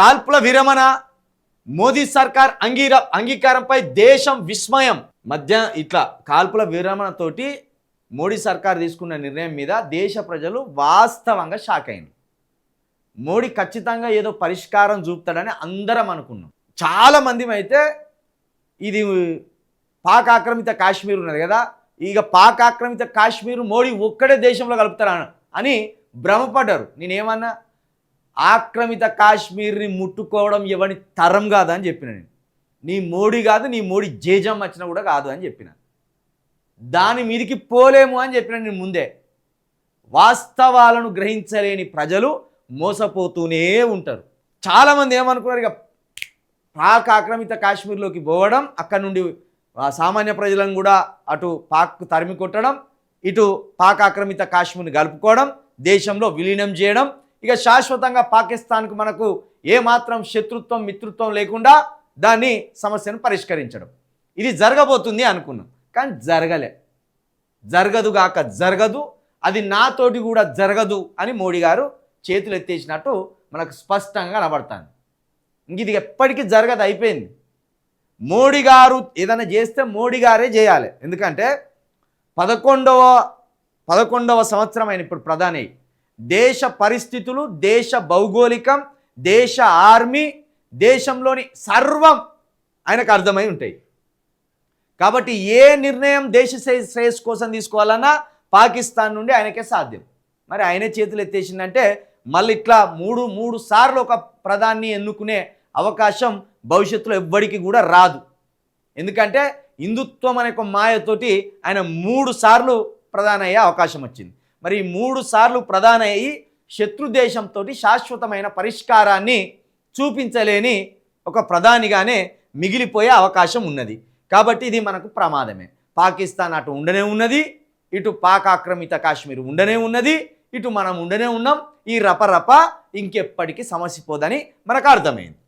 కాల్పుల విరమణ మోదీ సర్కార్ అంగీర అంగీకారంపై దేశం విస్మయం. మధ్య ఇట్లా కాల్పుల విరమణతోటి మోడీ సర్కార్ తీసుకున్న నిర్ణయం మీద దేశ ప్రజలు వాస్తవంగా షాక్ అయింది మోడీ ఖచ్చితంగా ఏదో పరిష్కారం చూపుతాడని అందరం అనుకున్నాం. చాలా మంది అయితే ఇది పాక్ ఆక్రమిత కాశ్మీర్ ఉన్నది కదా ఇక పాక్ ఆక్రమిత కాశ్మీర్ మోడీ ఒక్కడే దేశంలో కలుపుతారా అని భ్రమపడ్డారు. నేనేమన్నా ఆక్రమిత కాశ్మీర్ని ముట్టుకోవడం ఎవరి తరం కాదు అని చెప్పిన నేను. నీ మోడీ కాదు నీ మోడీ జేజం వచ్చినా కూడా కాదు అని చెప్పిన. దాని మీదికి పోలేము అని చెప్పిన నేను ముందే. వాస్తవాలను గ్రహించలేని ప్రజలు మోసపోతూనే ఉంటారు. చాలామంది ఏమనుకున్నారు ఇక పాక్ ఆక్రమిత కాశ్మీర్లోకి పోవడం అక్కడ నుండి సామాన్య ప్రజలను కూడా అటు పాక్ తరిమి కొట్టడం ఇటు పాక్ ఆక్రమిత కాశ్మీర్ని కలుపుకోవడం దేశంలో విలీనం చేయడం ఇక శాశ్వతంగా పాకిస్తాన్కు మనకు ఏమాత్రం శత్రుత్వం మిత్రుత్వం లేకుండా దాన్ని సమస్యను పరిష్కరించడం. ఇది జరగబోతుంది అనుకున్నాం కానీ జరగలే. జరగదు గాక జరగదు అది నాతోటి కూడా జరగదు అని మోడీ గారు చేతులు ఎత్తేసినట్టు మనకు స్పష్టంగా కనబడతాను ఇంక ఇది ఎప్పటికీ జరగదు అయిపోయింది. మోడీ గారు ఏదైనా చేస్తే మోడీ గారే చేయాలి. ఎందుకంటే పదకొండవ పదకొండవ సంవత్సరం ఆయన ఇప్పుడు ప్రధాని అయ్యి. దేశ పరిస్థితులు దేశ భౌగోళికం దేశ ఆర్మీ దేశంలోని సర్వం ఆయనకు అర్థమై ఉంటాయి. కాబట్టి ఏ నిర్ణయం దేశ శ్రే- శ్రేయస్సు కోసం తీసుకోవాలన్నా పాకిస్తాన్ నుండి ఆయనకే సాధ్యం. మరి ఆయనే చేతులు ఎత్తేసిందంటే మళ్ళీ ఇట్లా మూడు మూడు సార్లు ఒక ప్రధాన్ని ఎన్నుకునే అవకాశం భవిష్యత్తులో ఎవ్వడికి కూడా రాదు. ఎందుకంటే హిందుత్వం అనే ఒక మాయతోటి ఆయన మూడు సార్లు ప్రధాన అయ్యే అవకాశం వచ్చింది. మరి మూడు సార్లు ప్రధాన అయ్యి శత్రుదేశంతో శాశ్వతమైన పరిష్కారాన్ని చూపించలేని ఒక ప్రధానిగానే మిగిలిపోయే అవకాశం ఉన్నది. కాబట్టి ఇది మనకు ప్రమాదమే. పాకిస్తాన్ అటు ఉండనే ఉన్నది ఇటు పాక్ ఆక్రమిత కాశ్మీర్ ఉండనే ఉన్నది ఇటు మనం ఉండనే ఉన్నాం ఈ రపరప ఇంకెప్పటికీ సమసిపోదని మనకు అర్థమైంది.